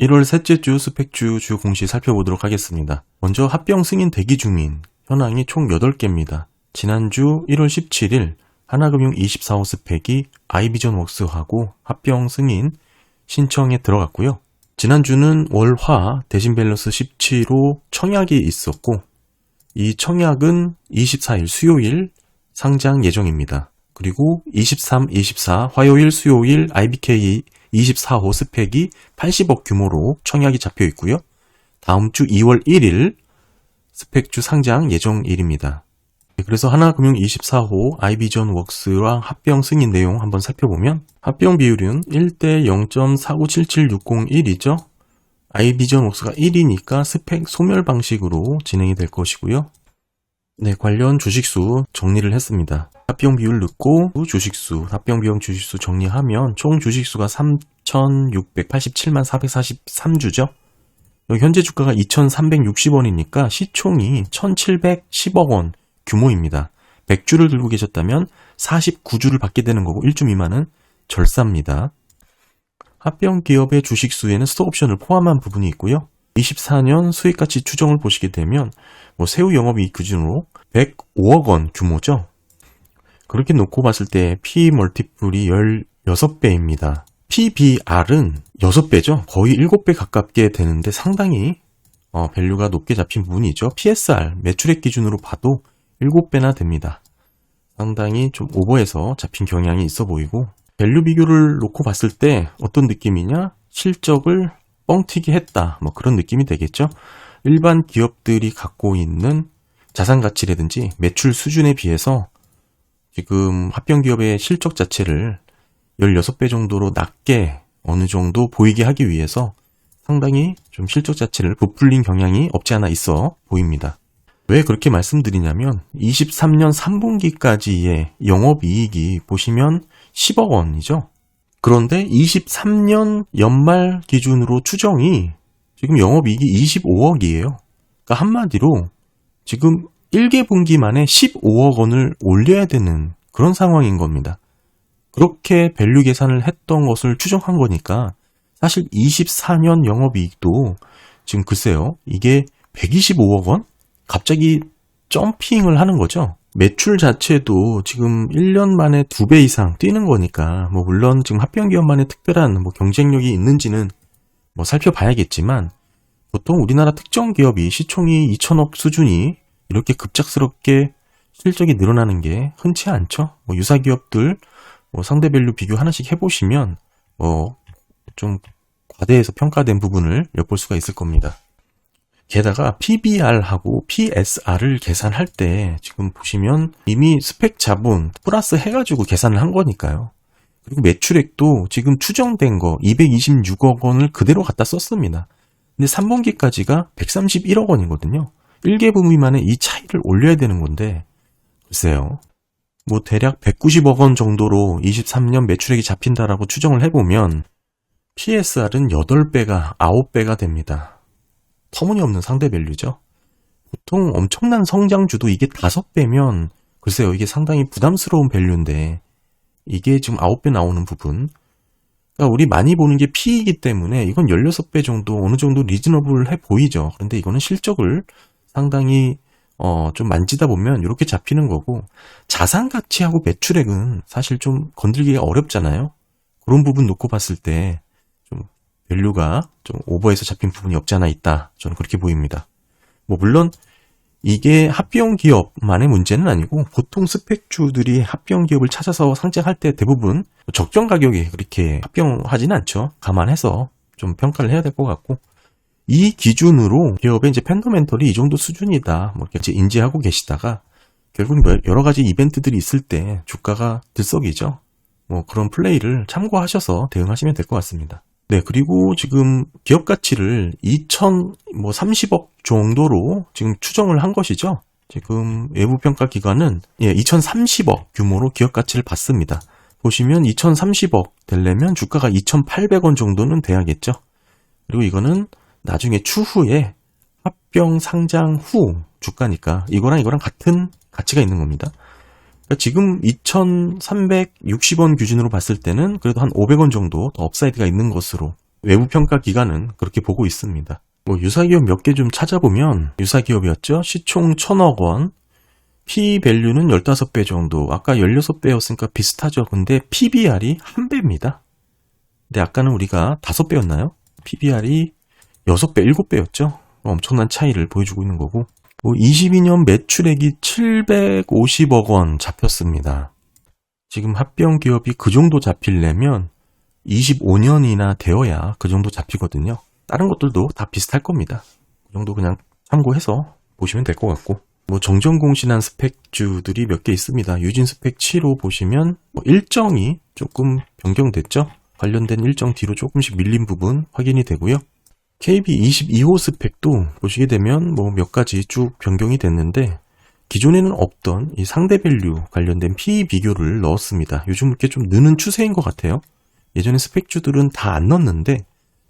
1월 셋째 주 스펙주 주 공시 살펴보도록 하겠습니다. 먼저 합병 승인 대기 중인 현황이 총 8개입니다. 지난주 1월 17일 하나금융 24호 스펙이 아이비전웍스하고 합병 승인 신청에 들어갔고요. 지난주는 월화 대신밸런스 17호 청약이 있었고 이 청약은 24일 수요일 상장 예정입니다. 그리고 23, 24 화요일 수요일 IBK 24호 스펙이 80억 규모로 청약이 잡혀 있고요. 다음 주 2월 1일 스펙주 상장 예정일입니다. 네, 그래서 하나금융 24호 아이비전 웍스랑 합병 승인 내용 한번 살펴보면 합병 비율은 1대 0.4977601이죠. 아이비전 웍스가 1이니까 스펙 소멸 방식으로 진행이 될 것이고요. 네, 관련 주식수 정리를 했습니다. 합병 비율 넣고 주식수, 합병 비용 주식수 정리하면 총 주식수가 3,687만 443주죠. 현재 주가가 2,360원이니까 시총이 1,710억 원 규모입니다. 100주를 들고 계셨다면 49주를 받게 되는 거고 1주 미만은 절사입니다. 합병 기업의 주식수에는 스톡옵션을 포함한 부분이 있고요. 24년 수익가치 추정을 보시게 되면 뭐 새우 영업이익 기준으로 105억 원 규모죠. 그렇게 놓고 봤을 때 P 멀티플이 16배입니다. PBR은 6배죠. 거의 7배 가깝게 되는데 상당히 어, 밸류가 높게 잡힌 부분이죠. PSR 매출액 기준으로 봐도 7배나 됩니다. 상당히 좀 오버해서 잡힌 경향이 있어 보이고 밸류 비교를 놓고 봤을 때 어떤 느낌이냐? 실적을 뻥튀기 했다. 뭐 그런 느낌이 되겠죠. 일반 기업들이 갖고 있는 자산 가치라든지 매출 수준에 비해서 지금 합병 기업의 실적 자체를 16배 정도로 낮게 어느 정도 보이게 하기 위해서 상당히 좀 실적 자체를 부풀린 경향이 없지 않아 있어 보입니다. 왜 그렇게 말씀드리냐면 23년 3분기까지의 영업이익이 보시면 10억 원이죠. 그런데 23년 연말 기준으로 추정이 지금 영업이익이 25억이에요. 그러니까 한마디로 지금 1개 분기 만에 15억 원을 올려야 되는 그런 상황인 겁니다. 그렇게 밸류 계산을 했던 것을 추정한 거니까 사실 24년 영업이익도 지금 글쎄요. 이게 125억 원? 갑자기 점핑을 하는 거죠. 매출 자체도 지금 1년 만에 2배 이상 뛰는 거니까 뭐 물론 지금 합병 기업만의 특별한 뭐 경쟁력이 있는지는 뭐 살펴봐야겠지만 보통 우리나라 특정 기업이 시총이 2천억 수준이 이렇게 급작스럽게 실적이 늘어나는 게 흔치 않죠. 뭐 유사 기업들 뭐 상대 밸류 비교 하나씩 해보시면 뭐 좀 과대해서 평가된 부분을 엿볼 수가 있을 겁니다. 게다가 PBR하고 PSR을 계산할 때 지금 보시면 이미 스펙 자본 플러스 해가지고 계산을 한 거니까요. 그리고 매출액도 지금 추정된 거 226억 원을 그대로 갖다 썼습니다. 근데 3분기까지가 131억 원이거든요. 1개 분기만에 이 차이를 올려야 되는 건데 글쎄요. 뭐 대략 190억 원 정도로 23년 매출액이 잡힌다라고 추정을 해보면 PSR은 8배가 9배가 됩니다. 터무니없는 상대 밸류죠. 보통 엄청난 성장주도 이게 5배면 글쎄요 이게 상당히 부담스러운 밸류인데 이게 지금 9배 나오는 부분 그러니까 우리 많이 보는 게 P이기 때문에 이건 16배 정도 어느 정도 리즈너블해 보이죠. 그런데 이거는 실적을 상당히 어, 좀 만지다 보면 이렇게 잡히는 거고 자산 가치하고 매출액은 사실 좀 건들기가 어렵잖아요. 그런 부분 놓고 봤을 때 밸류가 좀 오버해서 잡힌 부분이 없지 않아 있다. 저는 그렇게 보입니다. 뭐 물론 이게 합병 기업만의 문제는 아니고 보통 스펙주들이 합병 기업을 찾아서 상장할 때 대부분 적정 가격에 그렇게 합병하지는 않죠. 감안해서 좀 평가를 해야 될 것 같고 이 기준으로 기업의 이제 팬더멘털이 이 정도 수준이다. 뭐 이렇게 인지하고 계시다가 결국 여러 가지 이벤트들이 있을 때 주가가 들썩이죠. 뭐 그런 플레이를 참고하셔서 대응하시면 될 것 같습니다. 네, 그리고 지금 기업 가치를 2,030억 정도로 지금 추정을 한 것이죠. 지금 외부 평가 기관은 예, 2,030억 규모로 기업 가치를 봤습니다. 보시면 2,030억 되려면 주가가 2,800원 정도는 돼야겠죠. 그리고 이거는 나중에 추후에 합병 상장 후 주가니까 이거랑 이거랑 같은 가치가 있는 겁니다. 그러니까 지금 2,360원 기준으로 봤을 때는 그래도 한 500원 정도 더 업사이드가 있는 것으로 외부 평가 기관은 그렇게 보고 있습니다. 뭐 유사기업 몇 개 좀 찾아보면 유사기업이었죠. 시총 1000억 원, P 밸류는 15배 정도. 아까 16배였으니까 비슷하죠. 근데 PBR이 한 배입니다. 근데 아까는 우리가 5배였나요? PBR이 6배, 7배였죠. 엄청난 차이를 보여주고 있는 거고. 뭐 22년 매출액이 750억 원 잡혔습니다. 지금 합병 기업이 그 정도 잡히려면 25년이나 되어야 그 정도 잡히거든요. 다른 것들도 다 비슷할 겁니다. 그 정도 그냥 참고해서 보시면 될 것 같고. 뭐 정정 공신한 스펙주들이 몇 개 있습니다. 유진 스펙 7호 보시면 뭐 일정이 조금 변경됐죠. 관련된 일정 뒤로 조금씩 밀린 부분 확인이 되고요. KB 22호 스펙도 보시게 되면 뭐 몇 가지 쭉 변경이 됐는데 기존에는 없던 이 상대 밸류 관련된 PE 비교를 넣었습니다. 요즘 이렇게 좀 느는 추세인 것 같아요. 예전에 스펙주들은 다 안 넣었는데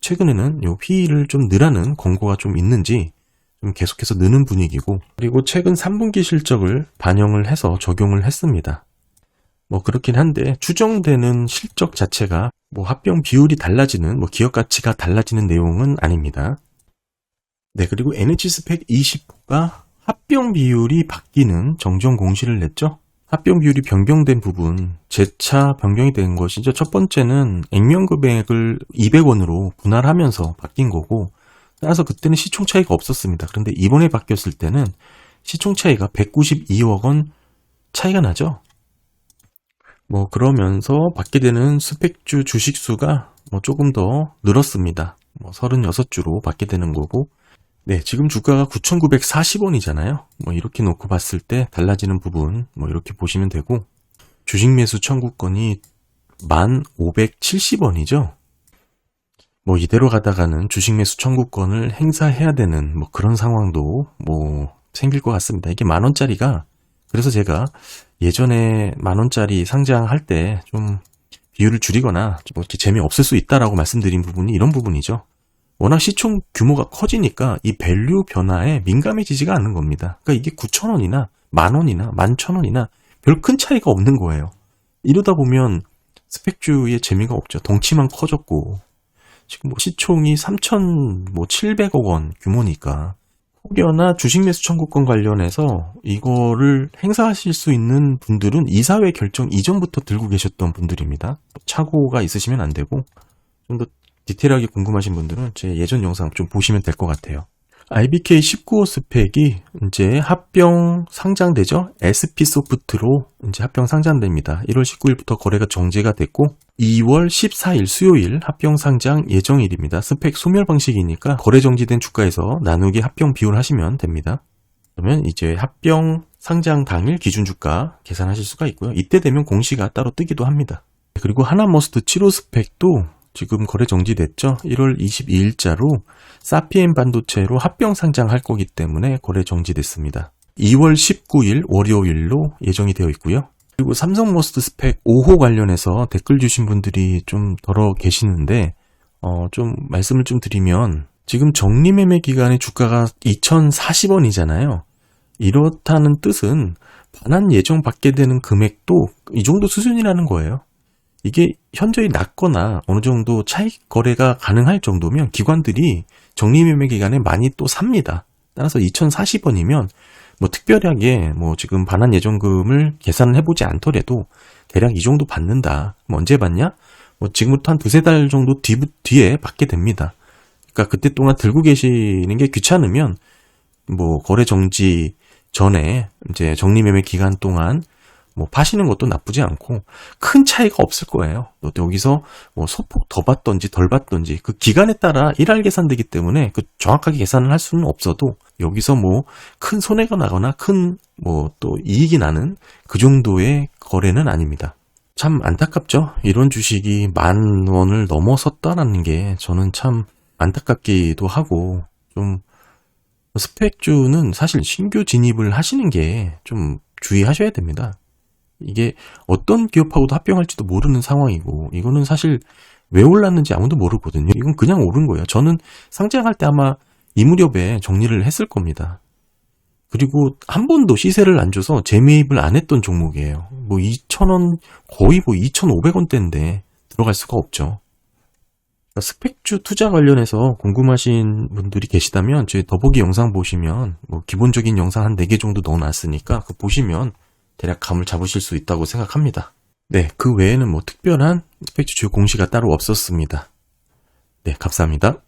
최근에는 요 PE를 좀 느라는 권고가 좀 있는지 좀 계속해서 느는 분위기고 그리고 최근 3분기 실적을 반영을 해서 적용을 했습니다. 뭐 그렇긴 한데 추정되는 실적 자체가 뭐 합병 비율이 달라지는 뭐 기업 가치가 달라지는 내용은 아닙니다. 네 그리고 에너지 스펙 20호가 합병 비율이 바뀌는 정정 공시를 냈죠. 합병 비율이 변경된 부분, 재차 변경이 된 것이죠. 첫 번째는 액면 금액을 200원으로 분할하면서 바뀐 거고, 따라서 그때는 시총 차이가 없었습니다. 그런데 이번에 바뀌었을 때는 시총 차이가 192억 원 차이가 나죠. 뭐 그러면서 받게 되는 스펙주 주식수가 뭐 조금 더 늘었습니다. 뭐 36주로 받게 되는 거고 네, 지금 주가가 9,940원이잖아요. 뭐 이렇게 놓고 봤을 때 달라지는 부분 뭐 이렇게 보시면 되고 주식 매수 청구권이 1,570원이죠. 뭐 이대로 가다가는 주식 매수 청구권을 행사해야 되는 뭐 그런 상황도 뭐 생길 것 같습니다. 이게 만 원짜리가 그래서 제가 예전에 만 원짜리 상장할 때 좀 비율을 줄이거나 뭐 이렇게 재미없을 수 있다라고 말씀드린 부분이 이런 부분이죠. 워낙 시총 규모가 커지니까 이 밸류 변화에 민감해지지가 않는 겁니다. 그러니까 이게 9천원이나 만원이나 만천원이나 별 큰 차이가 없는 거예요. 이러다 보면 스펙주의 재미가 없죠. 덩치만 커졌고 지금 뭐 시총이 3,700억 원 규모니까 혹여나 주식 매수 청구권 관련해서 이거를 행사하실 수 있는 분들은 이사회 결정 이전부터 들고 계셨던 분들입니다. 착오가 있으시면 안 되고 좀 더 디테일하게 궁금하신 분들은 제 예전 영상 좀 보시면 될 것 같아요. IBK 19호 스펙이 이제 합병 상장되죠? SP 소프트로 이제 합병 상장됩니다. 1월 19일부터 거래가 정지가 됐고 2월 14일 수요일 합병 상장 예정일입니다. 스펙 소멸 방식이니까 거래 정지된 주가에서 나누기 합병 비율 하시면 됩니다. 그러면 이제 합병 상장 당일 기준 주가 계산하실 수가 있고요. 이때 되면 공시가 따로 뜨기도 합니다. 그리고 하나머스트 7호 스펙도 지금 거래 정지됐죠. 1월 22일자로 사피엔 반도체로 합병 상장할 거기 때문에 거래 정지됐습니다. 2월 19일 월요일로 예정이 되어 있고요. 그리고 삼성 머스트 스펙 5호 관련해서 댓글 주신 분들이 좀 덜어 계시는데 어, 좀 말씀을 좀 드리면 지금 정리 매매 기간의 주가가 2,040원이잖아요. 이렇다는 뜻은 반환 예정 받게 되는 금액도 이 정도 수준이라는 거예요. 이게 현저히 낮거나 어느 정도 차익 거래가 가능할 정도면 기관들이 정리매매 기간에 많이 또 삽니다. 따라서 2,040원이면 뭐 특별하게 뭐 지금 반환 예정금을 계산을 해보지 않더라도 대략 이 정도 받는다. 뭐 언제 받냐? 뭐 지금부터 한 두세 달 정도 뒤, 뒤에 받게 됩니다. 그러니까 그때 동안 들고 계시는 게 귀찮으면 뭐 거래 정지 전에 이제 정리매매 기간 동안 뭐 파시는 것도 나쁘지 않고 큰 차이가 없을 거예요. 또 여기서 뭐 소폭 더 받던지 덜 받던지 그 기간에 따라 일할 계산되기 때문에 그 정확하게 계산을 할 수는 없어도 여기서 뭐 큰 손해가 나거나 큰 뭐 또 이익이 나는 그 정도의 거래는 아닙니다. 참 안타깝죠. 이런 주식이 만 원을 넘어섰다라는 게 저는 참 안타깝기도 하고 좀 스펙주는 사실 신규 진입을 하시는 게 좀 주의하셔야 됩니다. 이게 어떤 기업하고도 합병할지도 모르는 상황이고 이거는 사실 왜 올랐는지 아무도 모르거든요. 이건 그냥 오른 거예요. 저는 상장할 때 아마 이 무렵에 정리를 했을 겁니다. 그리고 한 번도 시세를 안 줘서 재매입을 안 했던 종목이에요. 뭐 2,000원 거의 뭐 2,500원대인데 들어갈 수가 없죠. 스펙주 투자 관련해서 궁금하신 분들이 계시다면 저희 더보기 영상 보시면 뭐 기본적인 영상 한 4개 정도 넣어놨으니까 그 보시면 대략 감을 잡으실 수 있다고 생각합니다. 네, 그 외에는 뭐 특별한 스펙주 주요 공시가 따로 없었습니다. 네, 감사합니다.